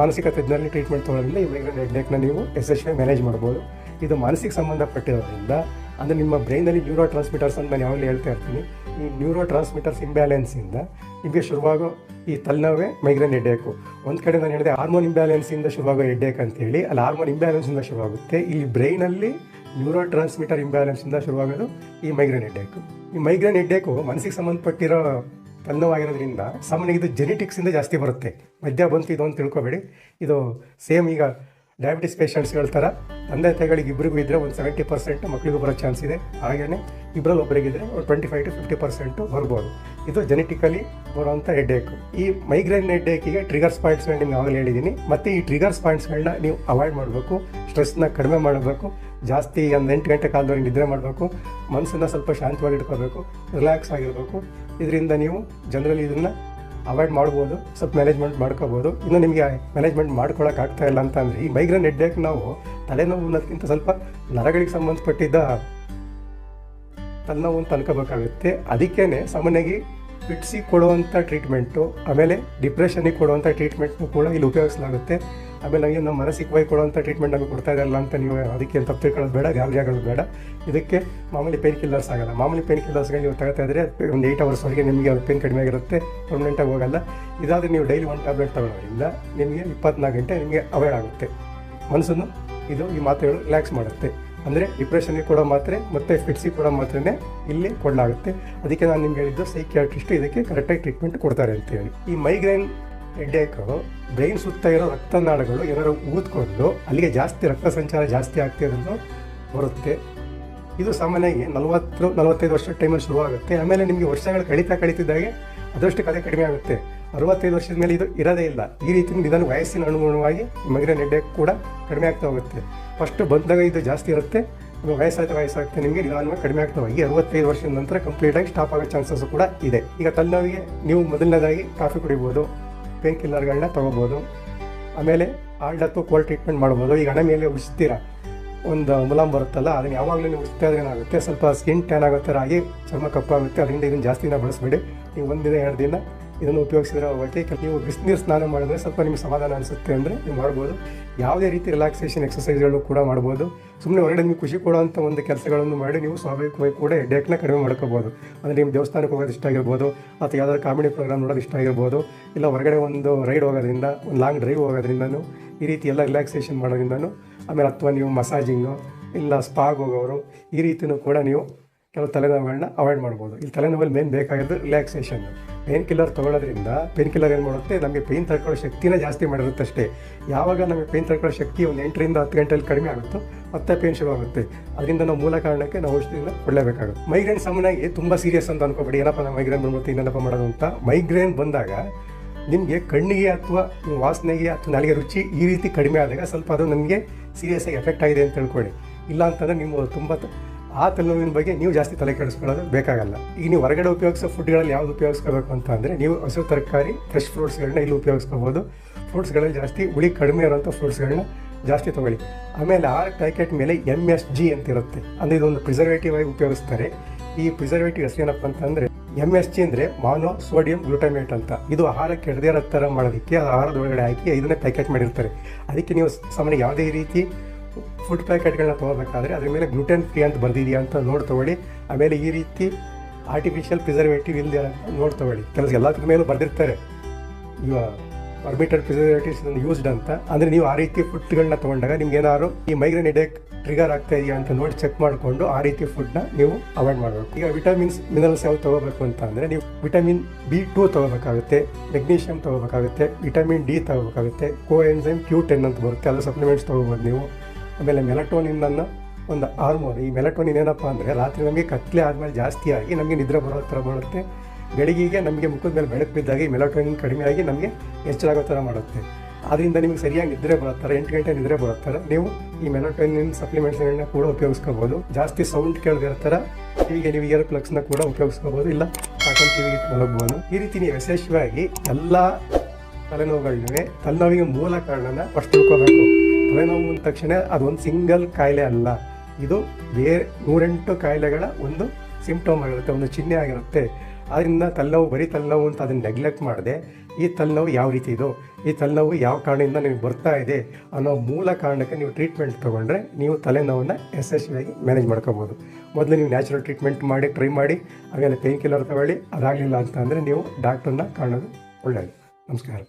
ಮಾನಸಿಕ ತಜ್ಞರಲ್ಲಿ ಟ್ರೀಟ್ಮೆಂಟ್ ತೊಗೊಳ್ಳೋದ್ರಿಂದ ಈ ಮೈಗ್ರೇನ್ ಹೆಡ್ಡೇಕ್ನ ನೀವು ಯಶಸ್ವಿ ಮ್ಯಾನೇಜ್ ಮಾಡ್ಬೋದು. ಇದು ಮನಸ್ಸಿಗೆ ಸಂಬಂಧಪಟ್ಟಿರೋದ್ರಿಂದ, ಅಂದರೆ ನಿಮ್ಮ ಬ್ರೈನಲ್ಲಿ ನ್ಯೂರೋ ಟ್ರಾನ್ಸ್ಮಿಟರ್ಸ್ ಅಂತ ನಾನು ಯಾವಾಗಲೂ ಹೇಳ್ತಾ ಇರ್ತೀನಿ. ಈ ನ್ಯೂರೋ ಟ್ರಾನ್ಸ್ಮಿಟರ್ಸ್ ಇಂಬ್ಯಾಲೆನ್ಸಿಂದ ನಿಮಗೆ ಶುರುವಾಗೋ ಈ ತಲೆನೋವೇ ಮೈಗ್ರೇನ್ ಹೆಡ್ಡೇಕು ಒಂದು ಕಡೆ ನಾನು ಹೇಳಿದೆ ಹಾರ್ಮೋನ್ ಇಂಬ್ಯಾಲೆನ್ಸಿಂದ ಶುರುವಾಗೋ ಹೆಡ್ಡೇಕ್ ಅಂತೇಳಿ ಅಲ್ಲಿ ಹಾರ್ಮೋನ್ ಇಂಬ್ಯಾಲೆನ್ಸಿಂದ ಶುರುವಾಗುತ್ತೆ. ಇಲ್ಲಿ ಬ್ರೈನಲ್ಲಿ ನ್ಯೂರೋ ಟ್ರಾನ್ಸ್ಮಿಟರ್ ಇಂಬ್ಯಾಲೆನ್ಸಿಂದ ಶುರುವಾಗೋದು ಈ ಮೈಗ್ರೇನ್ ಹೆಡ್ಡೇಕು ಈ ಮೈಗ್ರೇನ್ ಹೆಡ್ಡೇಕು ಮನಸ್ಸಿಗೆ ಸಂಬಂಧಪಟ್ಟಿರೋ ತಲೆನೋವಾಗಿರೋದ್ರಿಂದ ಸಾಮಾನ್ಯ ಇದು ಜೆನೆಟಿಕ್ಸಿಂದ ಜಾಸ್ತಿ ಬರುತ್ತೆ. ಮಧ್ಯ ಬಂತು ಇದು ಅಂತ ತಿಳ್ಕೊಬೇಡಿ. ಇದು ಸೇಮ್ ಈಗ ಡಯಾಬಿಟಿಸ್ ಪೇಷಂಟ್ಸ್ಗಳ ಥರ ತಂದೆ ತಾಯಿಗಳಿಗೆ ಇಬ್ಬರಿಗೂ ಇದ್ದರೆ ಒಂದು ಸೆವೆಂಟಿ ಪರ್ಸೆಂಟ್ ಮಕ್ಕಳಿಗೂ ಬರೋ ಚಾನ್ಸ್ ಇದೆ. ಹಾಗೆಯೇ ಇಬ್ಬರಲ್ಲಿ ಒಬ್ಬರಿಗಿದ್ರೆ ಒಂದು twenty five to fifty percent ಬರ್ಬೋದು. ಇದು ಜೆನೆಟಿಕಲಿ ಬರುವಂಥ ಹೆಡ್ಡೇಕು ಈ ಮೈಗ್ರೇನ್ ಹೆಡ್ಡೇಕಿಗೆ ಟ್ರಿಗರ್ಸ್ ಪಾಯಿಂಟ್ಸ್ಗಳನ್ನ ನಿಮ್ಗೆ ಆಗಲೇ ಹೇಳಿದ್ದೀನಿ ಮತ್ತು ಈ ಟ್ರಿಗರ್ಸ್ ಪಾಯಿಂಟ್ಸ್ಗಳನ್ನ ನೀವು ಅವಾಯ್ಡ್ ಮಾಡಬೇಕು. ಸ್ಟ್ರೆಸ್ನ ಕಡಿಮೆ ಮಾಡಬೇಕು. ಜಾಸ್ತಿ ಒಂದು ಎಂಟು ಗಂಟೆ ಕಾಲದವರೆಗೆ ನಿದ್ರೆ ಮಾಡಬೇಕು. ಮನಸ್ಸನ್ನು ಸ್ವಲ್ಪ ಶಾಂತವಾಗಿ ಇಟ್ಕೋಬೇಕು ರಿಲ್ಯಾಕ್ಸ್ ಆಗಿರಬೇಕು. ಇದರಿಂದ ನೀವು ಜನರಲಿ ಇದನ್ನು ಅವಾಯ್ಡ್ ಮಾಡ್ಬೋದು, ಸ್ವಲ್ಪ ಮ್ಯಾನೇಜ್ಮೆಂಟ್ ಮಾಡ್ಕೋಬೋದು. ಇನ್ನು ನಿಮಗೆ ಮ್ಯಾನೇಜ್ಮೆಂಟ್ ಮಾಡ್ಕೊಳಕ್ಕೆ ಆಗ್ತಾ ಇಲ್ಲ ಅಂತ ಅಂದರೆ, ಈ ಮೈಗ್ರೇನ್ ಹೆಡ್ಡೇಕ್ ನಾವು ತಲೆನೋವು ಅನ್ನೋದಕ್ಕಿಂತ ಸ್ವಲ್ಪ ನರಗಳಿಗೆ ಸಂಬಂಧಪಟ್ಟಿದ್ದ ತಲೆನೋವು ಅಂತ ಅನ್ಕೋಬೇಕಾಗುತ್ತೆ. ಅದಕ್ಕೇ ಸಾಮಾನ್ಯವಾಗಿ ಬಿಡಿಸಿ ಕೊಡುವಂಥ ಟ್ರೀಟ್ಮೆಂಟು ಆಮೇಲೆ ಡಿಪ್ರೆಷನಿಗೆ ಕೊಡುವಂಥ ಟ್ರೀಟ್ಮೆಂಟ್ನು ಕೂಡ ಇಲ್ಲಿ ಉಪಯೋಗಿಸಲಾಗುತ್ತೆ. ಆಮೇಲೆ ನಮಗೆ ನಮ್ಮ ಮಾನಸಿಕವಾಗಿ ಕೊಡುವಂಥ ಟ್ರೀಟ್ಮೆಂಟ್ ನಮಗೆ ಕೊಡ್ತಾ ಇದ್ದಾರಲ್ಲ ಅಂತ ನೀವು ಅದಕ್ಕೆ ತಪ್ಪು ತಿಳ್ಕೊಳ್ಳೋದು ಬೇಡ ಗಾಬರಿ ಆಗೋದು ಬೇಡ. ಇದಕ್ಕೆ ಮಾಮೂಲಿ ಪೇನ್ ಕಿಲ್ಲರ್ಸ್ ಆಗಲ್ಲ. ಮಾಮೂಲಿ ಪೇನ್ ಕಿಲ್ಲರ್ಸ್ಗೆ ನೀವು ತಗೋತಾ ಇದ್ರೆ ಒಂದು ಏಯ್ಟ್ ಅವರ್ಸ್ವರೆಗೆ ನಿಮಗೆ ಪೇನ್ ಕಡಿಮೆ ಆಗಿರುತ್ತೆ. ಪರ್ಮನೆಂಟಾಗಿ ಹೋಗಲ್ಲ. ಇದಾದರೆ ನೀವು ಡೈಲಿ ಒನ್ ಟ್ಯಾಬ್ಲೆಟ್ ತಗೊಳ್ಳೋದ್ರಿಂದ ನಿಮಗೆ ಇಪ್ಪತ್ನಾಲ್ಕು ಗಂಟೆ ನಿಮಗೆ ಅವೈಡ್ ಆಗುತ್ತೆ. ಮನಸ್ಸನ್ನು ಇದು ಈ ಮಾತ್ರೆಗಳು ರಿಲ್ಯಾಕ್ಸ್ ಮಾಡುತ್ತೆ. ಅಂದರೆ ಡಿಪ್ರೆಷನ್ಗೆ ಕೊಡೋ ಮಾತ್ರೆ ಮತ್ತು ಫಿಟ್ಸಿಗೆ ಕೊಡೋ ಮಾತ್ರೆನೇ ಇಲ್ಲಿ ಕೊಡಲಾಗುತ್ತೆ. ಅದಕ್ಕೆ ನಾನು ನಿಮ್ಗೆ ಹೇಳಿದ್ದು ಸೈಕಿಯಾಟ್ರಿಸ್ಟ್ ಇದಕ್ಕೆ ಕರೆಕ್ಟಾಗಿ ಟ್ರೀಟ್ಮೆಂಟ್ ಕೊಡ್ತಾರೆ ಅಂತೇಳಿ. ಈ ಮೈಗ್ರೇನ್ ಹೆಡ್ಡೇಕು, ಬ್ರೈನ್ ಸುತ್ತ ಇರೋ ರಕ್ತನಾಳಗಳು ಏನಾದ್ರು ಊದ್ಕೊಂಡು ಅಲ್ಲಿಗೆ ಜಾಸ್ತಿ ರಕ್ತ ಸಂಚಾರ ಜಾಸ್ತಿ ಆಗ್ತಿರೋದು ಬರುತ್ತೆ. ಇದು ಸಾಮಾನ್ಯವಾಗಿ ನಲವತ್ತು, ನಲವತ್ತೈದು ವರ್ಷದ ಟೈಮಲ್ಲಿ ಶುರುವಾಗುತ್ತೆ. ಆಮೇಲೆ ನಿಮಗೆ ವರ್ಷಗಳು ಕಳೀತಾ ಕಳೀತಿದ್ದಾಗೆ ಅದಷ್ಟು ಕಲೆ ಕಡಿಮೆ ಆಗುತ್ತೆ. ಅರವತ್ತೈದು ವರ್ಷದ ಮೇಲೆ ಇದು ಇರೋದೇ ಇಲ್ಲ. ಈ ರೀತಿ ನಿಧಾನ ವಯಸ್ಸಿನ ಅನುಗುಣವಾಗಿ ಮೈಗ್ರೇನ್ ನೆಡ್ಡೆ ಕೂಡ ಕಡಿಮೆ ಆಗ್ತಾ ಹೋಗುತ್ತೆ. ಫಸ್ಟ್ ಬಂದಾಗ ಇದು ಜಾಸ್ತಿ ಇರುತ್ತೆ. ವಯಸ್ಸಾಯ್ತು ವಯಸ್ಸಾಗುತ್ತೆ. ನಿಮಗೆ ನಿಧಾನವಾಗಿ ಕಡಿಮೆ ಆಗ್ತಾ ಹೋಗಿ ಅರವತ್ತೈದು ವರ್ಷದ ನಂತರ ಕಂಪ್ಲೀಟಾಗಿ ಸ್ಟಾಪ್ ಆಗೋ ಚಾನ್ಸಸ್ ಕೂಡ ಇದೆ. ಈಗ ತಲೆನೋವಿಗೆ ನೀವು ಮೊದಲನೇದಾಗಿ ಕಾಫಿ ಕುಡಿಬೋದು. ಪೇನ್ ಕಿಲ್ಲರ್ಗಳನ್ನ ತೊಗೋಬೋದು. ಆಮೇಲೆ ಆಲ್ಡ್ ಅಥವಾ ಕೋಲ್ಡ್ ಟ್ರೀಟ್ಮೆಂಟ್ ಮಾಡ್ಬೋದು. ಈಗ ಹಣೆ ಮೇಲೆ ಉಳಿಸ್ತೀರ ಒಂದು ಮುಲಾಮ್ ಬರುತ್ತಲ್ಲ, ಅದನ್ನ ಯಾವಾಗಲೂ ನೀವು ಉಳಿಸ್ತಾ ಇದ್ರೆ ಏನಾಗುತ್ತೆ? ಸ್ವಲ್ಪ ಸ್ಕಿನ್ ಟ್ಯಾನ್ ಆಗೋ ಥರ ಆಗಿ ಚರ್ಮ ಕಪ್ಪಾಗುತ್ತೆ. ಅದರಿಂದ ಇದನ್ನು ಜಾಸ್ತಿ ದಿನ ಬಳಸಬೇಡಿ. ನೀವು ಒಂದಿನ ದಿನ ಎರಡು ದಿನ ಇದನ್ನು ಉಪಯೋಗಿಸಿದ್ರೆ ಕೆಲ ನೀವು ಬಿಸಿನೀರು ಸ್ನಾನ ಮಾಡಿದ್ರೆ ಸ್ವಲ್ಪ ನಿಮ್ಗೆ ಸಮಾಧಾನ ಅನಿಸುತ್ತೆ ಅಂದರೆ ನೀವು ಮಾಡ್ಬೋದು. ಯಾವುದೇ ರೀತಿ ರಿಲ್ಯಾಕ್ಸೇಷನ್ ಎಕ್ಸಸೈಸ್ಗಳು ಕೂಡ ಮಾಡ್ಬೋದು. ಸುಮ್ಮನೆ ಹೊರಗಡೆ ನಿಮ್ಗೆ ಖುಷಿ ಕೊಡುವಂಥ ಒಂದು ಕೆಲಸಗಳನ್ನು ಮಾಡಿ ನೀವು ಸ್ವಾಭಾವಿಕವಾಗಿ ಕೂಡ ಹೆಡ್ಡೇಕ್ನ ಕಡಿಮೆ ಮಾಡ್ಕೋಬೋದು. ಅಂದರೆ ನಿಮ್ಮ ದೇವಸ್ಥಾನಕ್ಕೆ ಹೋಗೋದು ಇಷ್ಟ ಆಗಿರ್ಬೋದು, ಅಥವಾ ಯಾವುದಾದ್ರು ಕಾಮಿಡಿ ಪ್ರೋಗ್ರಾಮ್ ನೋಡೋದು ಇಷ್ಟ ಆಗಿರ್ಬೋದು, ಇಲ್ಲ ಹೊರಗಡೆ ಒಂದು ರೈಡ್ ಹೋಗೋದ್ರಿಂದ, ಒಂದು ಲಾಂಗ್ ಡ್ರೈವ್ ಹೋಗೋದ್ರಿಂದನೂ, ಈ ರೀತಿ ಎಲ್ಲ ರಿಲ್ಯಾಕ್ಸೇಷನ್ ಮಾಡೋದ್ರಿಂದನೂ, ಆಮೇಲೆ ಅಥವಾ ನೀವು ಮಸಾಜಿಂಗು ಇಲ್ಲ ಸ್ಪಾಗ್ ಹೋಗೋರು, ಈ ರೀತಿಯೂ ಕೂಡ ನೀವು ಕೆಲವು ತಲೆನೋವುಗಳನ್ನ ಅವಾಯ್ಡ್ ಮಾಡ್ಬೋದು. ಇಲ್ಲಿ ತಲೆನೋವಲ್ಲಿ ಮೇನ್ ಬೇಕಾಗಿರೋದು ರಿಲ್ಯಾಕ್ಸೇಷನ್ ಪೇನ್ ಕಿಲ್ಲರ್ ತೊಗೊಳೋದ್ರಿಂದ ಪೇನ್ ಕಿಲ್ಲರ್ ಏನು ಮಾಡುತ್ತೆ? ನಮಗೆ ಪೇನ್ ತಡ್ಕೊಳ್ಳೋ ಶಕ್ತಿನ ಜಾಸ್ತಿ ಮಾಡಿರುತ್ತೆ ಅಷ್ಟೇ. ಯಾವಾಗ ನಮಗೆ ಪೇನ್ ತಡ್ಕೊಳ್ಳೋ ಶಕ್ತಿ ಒಂದು ಎಂಟರಿಂದ ಹತ್ತು ಗಂಟೆಯಲ್ಲಿ ಕಡಿಮೆ ಆಗುತ್ತೋ ಮತ್ತೆ ಪೇನ್ ಶುರು ಆಗುತ್ತೆ. ಅದರಿಂದ ನಾವು ಮೂಲ ಕಾರಣಕ್ಕೆ ನಾವು ಔಷಧಿನ ಕೊಡಲೇಬೇಕಾಗುತ್ತೆ. ಮೈಗ್ರೇನ್ ಸಾಮಾನ್ಯವಾಗಿ ತುಂಬ ಸೀರಿಯಸ್ ಅಂತ ಅನ್ಕೋಬೇಡಿ. ಏನಪ್ಪ ನಾವು ಮೈಗ್ರೇನ್ ಬಂದ್ಬಿಟ್ಟು ಇನ್ನೇನಪ್ಪ ಮಾಡೋದು ಅಂತ. ಮೈಗ್ರೇನ್ ಬಂದಾಗ ನಿಮಗೆ ಕಣ್ಣಿಗೆ ಅಥವಾ ವಾಸನೆಗೆ ಅಥವಾ ನಾಲಿಗೆ ರುಚಿ ಈ ರೀತಿ ಕಡಿಮೆ ಆದಾಗ ಸ್ವಲ್ಪ ಅದು ನಮಗೆ ಸೀರಿಯಸ್ ಆಗಿ ಎಫೆಕ್ಟ್ ಆಗಿದೆ ಅಂತ ತಿಳ್ಕೊಳ್ಳಿ. ಇಲ್ಲ ಅಂತಂದರೆ ನೀವು ತುಂಬ ಆ ತಲೆನೋವಿನ ಬಗ್ಗೆ ನೀವು ಜಾಸ್ತಿ ತಲೆ ಕೆಡಿಸ್ಕೊಳ್ಳೋದು ಬೇಕಾಗಲ್ಲ. ಈಗ ನೀವು ಹೊರಗಡೆ ಉಪಯೋಗಿಸೋ ಫುಡ್ಗಳಲ್ಲಿ ಯಾವ್ದು ಉಪಯೋಗಿಸ್ಕೋಬೇಕು ಅಂತ ಅಂದರೆ ನೀವು ಹಸು ತರಕಾರಿ ಫ್ರೆಶ್ ಫ್ರೂಟ್ಸ್ಗಳನ್ನ ಇಲ್ಲಿ ಉಪಯೋಗಿಸ್ಕೋಬೋದು. ಫ್ರೂಟ್ಸ್ಗಳಲ್ಲಿ ಜಾಸ್ತಿ ಹುಳಿ ಕಡಿಮೆ ಇರೋಂಥ ಫ್ರೂಟ್ಸ್ಗಳನ್ನ ಜಾಸ್ತಿ ತೊಗೊಳ್ಳಿ. ಆಮೇಲೆ ಆರು ಪ್ಯಾಕೆಟ್ ಮೇಲೆ ಎಂ ಎಸ್ ಜಿ ಅಂತ ಇರುತ್ತೆ. ಅಂದರೆ ಇದೊಂದು ಪ್ರಿಸರ್ವೇಟಿವ್ ಆಗಿ ಉಪಯೋಗಿಸ್ತಾರೆ. ಈ ಪ್ರಿಸರ್ವೇಟಿವ್ ಹೆಸರು ಏನಪ್ಪ ಅಂತಂದರೆ ಎಂ ಎಸ್ ಜಿ ಅಂದರೆ ಮಾನೋ ಸೋಡಿಯಂ ಗ್ಲೂಟಮೇಟ್ ಅಂತ. ಇದು ಆಹಾರಕ್ಕೆ ಕೆಡದೇ ಇರೋ ಥರ ಮಾಡೋದಕ್ಕೆ ಆಹಾರದ ಒಳಗಡೆ ಹಾಕಿ ಇದನ್ನೇ ಪ್ಯಾಕೆಟ್ ಮಾಡಿರ್ತಾರೆ. ಅದಕ್ಕೆ ನೀವು ಸಾಮಾನ್ಯ ಯಾವುದೇ ರೀತಿ ಫುಡ್ ಪ್ಯಾಕೆಟ್ಗಳನ್ನ ತೊಗೋಬೇಕಾದ್ರೆ ಅದ್ರ ಮೇಲೆ ಗ್ಲೂಟೆನ್ ಫ್ರೀ ಅಂತ ಬಂದಿದೆಯಾ ಅಂತ ನೋಡಿ ತೊಗೊಳ್ಳಿ. ಆಮೇಲೆ ಈ ರೀತಿ ಆರ್ಟಿಫಿಷಿಯಲ್ ಪ್ರಿಸರ್ವೇಟಿವ್ ಇಲ್ಲದೆ ನೋಡಿ ತೊಗೊಳ್ಳಿ. ಕೆಲಸ ಎಲ್ಲದ್ರ ಮೇಲೂ ಬರೆದಿರ್ತಾರೆ. ಇವ ಪರ್ಮಿಟೆಡ್ ಪ್ರಿಸರ್ವೇಟಿವ್ಸ್ ಯೂಸ್ಡ್ ಅಂತ. ಅಂದರೆ ನೀವು ಆ ರೀತಿ ಫುಡ್ಗಳನ್ನ ತೊಗೊಂಡಾಗ ನಿಮ್ಗೆ ಏನಾದ್ರು ಈ ಮೈಗ್ರೇನ್ ಹೆಡೇಕ್ ಟ್ರಿಗರ್ ಆಗ್ತಾ ಇದೆಯಾ ಅಂತ ನೋಡಿ ಚೆಕ್ ಮಾಡಿಕೊಂಡು ಆ ರೀತಿ ಫುಡ್ನ ನೀವು ಅವಾಯ್ಡ್ ಮಾಡಬೇಕು. ಈಗ ವಿಟಮಿನ್ಸ್ ಮಿನರಲ್ಸ್ ಯಾವ ತೊಗೋಬೇಕು ಅಂತ ಅಂದರೆ ನೀವು ವಿಟಮಿನ್ ಬಿ ಟೂ ತೊಗೋಬೇಕಾಗುತ್ತೆ ಮೆಗ್ನೀಷಿಯಂ ತೊಗೋಬೇಕಾಗುತ್ತೆ ವಿಟಮಿನ್ ಡಿ ತೊಗೋಬೇಕಾಗುತ್ತೆ ಕೋ ಎನ್ಸೈಮ್ ಕ್ಯೂ ಟೆನ್ ಅಂತ ಬರುತ್ತೆ. ಅದು ಸಪ್ಲಿಮೆಂಟ್ಸ್ ತೊಗೋಬೋದು ನೀವು. ಆಮೇಲೆ ಮೆಲಟೋನಿನ್ ಅನ್ನ ಒಂದು ಹಾರ್ಮೋನ್ ಈ ಮೆಲಟೋನಿನ್ ಏನಪ್ಪ ಅಂದರೆ ರಾತ್ರಿ ನಮಗೆ ಕತ್ಲೆ ಆದಮೇಲೆ ಜಾಸ್ತಿ ಆಗಿ ನಮಗೆ ನಿದ್ರೆ ಬರೋ ಥರ ಮಾಡುತ್ತೆ. ಬೆಳಗ್ಗೆಗೆ ನಮಗೆ ಮುಖದ ಮೇಲೆ ಬೆಳಕು ಬಿದ್ದಾಗ ಈ ಮೆಲಟೋನಿನ್ ಕಡಿಮೆ ಆಗಿ ನಮಗೆ ಎಚ್ಚರಾಗೋ ಥರ ಮಾಡುತ್ತೆ. ಅದರಿಂದ ನಿಮಗೆ ಸರಿಯಾಗಿ ನಿದ್ರೆ ಬರುತ್ತಾರೆ, ಎಂಟು ಗಂಟೆ ನಿದ್ರೆ ಬರುತ್ತಾರೆ. ನೀವು ಈ ಮೆಲಟೋನಿನ್ ಸಪ್ಲಿಮೆಂಟ್ಸ್ಗಳನ್ನ ಕೂಡ ಉಪಯೋಗಿಸ್ಕೋಬೋದು. ಜಾಸ್ತಿ ಸೌಂಡ್ ಕೇಳದಿರೋ ಥರ ಹೀಗೆ ನೀವು ಇಯರ್ ಪ್ಲಗ್ಸ್ನ ಕೂಡ ಉಪಯೋಗಿಸ್ಕೋಬೋದು. ಇಲ್ಲ ಕಾಟನ್ ಟಿವಿಗೆ ಹೋಗ್ಬೋದು ಈ ರೀತಿ ನೀವು ಯಶಸ್ವಿಯಾಗಿ ಎಲ್ಲ ತಲೆನೋವುಗಳಿವೆ. ತಲೆನೋವಿಗೆ ಮೂಲ ಕಾರಣನ ಫಸ್ಟ್ ತಿಳ್ಕೋಬೇಕು. ತಲೆನೋವು ಅಂದ ತಕ್ಷಣ ಅದೊಂದು ಸಿಂಗಲ್ ಕಾಯಿಲೆ ಅಲ್ಲ. ಇದು ಬೇರೆ ನೂರೆಂಟು ಕಾಯಿಲೆಗಳ ಒಂದು ಸಿಂಪ್ಟಮ್ ಆಗಿರುತ್ತೆ, ಒಂದು ಚಿಹ್ನೆ ಆಗಿರುತ್ತೆ. ಆದ್ದರಿಂದ ತಲೆನೋವು, ಬರೀ ತಲೆನೋವು ಅಂತ ಅದನ್ನು ನೆಗ್ಲೆಕ್ಟ್ ಮಾಡಿದೆ, ಈ ತಲೆನೋವು ಯಾವ ರೀತಿ ಇದು? ಈ ತಲೆನೋವು ಯಾವ ಕಾರಣದಿಂದ ನಿಮಗೆ ಬರ್ತಾ ಇದೆ ಅನ್ನೋ ಮೂಲ ಕಾರಣಕ್ಕೆ ನೀವು ಟ್ರೀಟ್ಮೆಂಟ್ ತೊಗೊಂಡ್ರೆ ನೀವು ತಲೆನೋವನ್ನು ಯಶಸ್ವಿಯಾಗಿ ಮ್ಯಾನೇಜ್ ಮಾಡ್ಕೋಬೋದು. ಮೊದಲು ನೀವು ನ್ಯಾಚುರಲ್ ಟ್ರೀಟ್ಮೆಂಟ್ ಮಾಡಿ ಟ್ರೈ ಮಾಡಿ, ಆಮೇಲೆ ಪೇನ್ ಕಿಲ್ಲರ್ ತಗೊಳ್ಳಿ, ಅದಾಗಲಿಲ್ಲ ಅಂತ ಅಂದರೆ ನೀವು ಡಾಕ್ಟ್ರನ್ನ ಕಾಣೋದು ಒಳ್ಳೆಯದು ನಮಸ್ಕಾರ.